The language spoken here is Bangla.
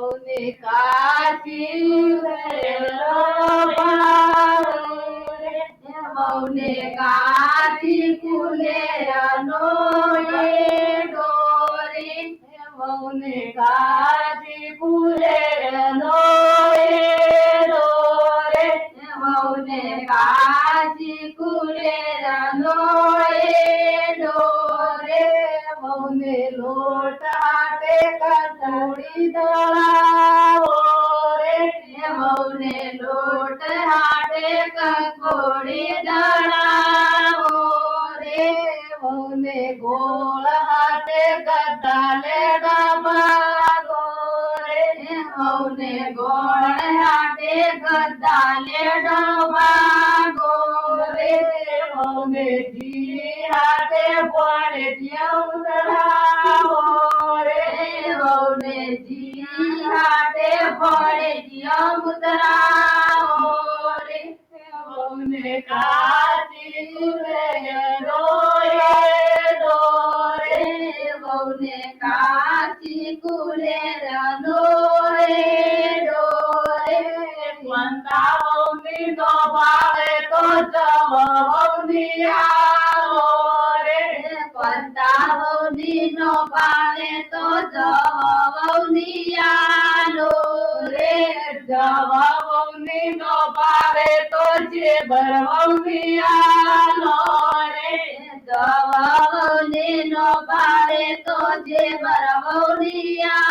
মৌনে কাতি কুলে নয়ে ডোরে, মৌনে কাতি কুলে নয়ে ডোরে, মৌনে কাতি কুলে নয়ে ডোরে, মৌনে লোটা કથોડી દળાવો રે મૌને લોટ હાટે કકોડી દળાવો રે મૌને ગોળ હાટે ગદાલે ડબાગો રે મૌને ગોળ હાટે ગદાલે ડબાગો રે મૌને જી હાટે પડે જ્યાં રે জিহাদে ভরে জিও মুদ্রা, ওরে ওমে কাজি রে রোয়ে ডোরে ওমে কাজি কুলে রানোয়ে ডোরে দবাবে তো জবনিয়া ওরে কোয়ান্তা ওমে নবাবে দিয়ালো রে জবাবনি গোপারে তো যে বরবিয়ালো রে জবাবনি গোপারে তো যে বরবিয়া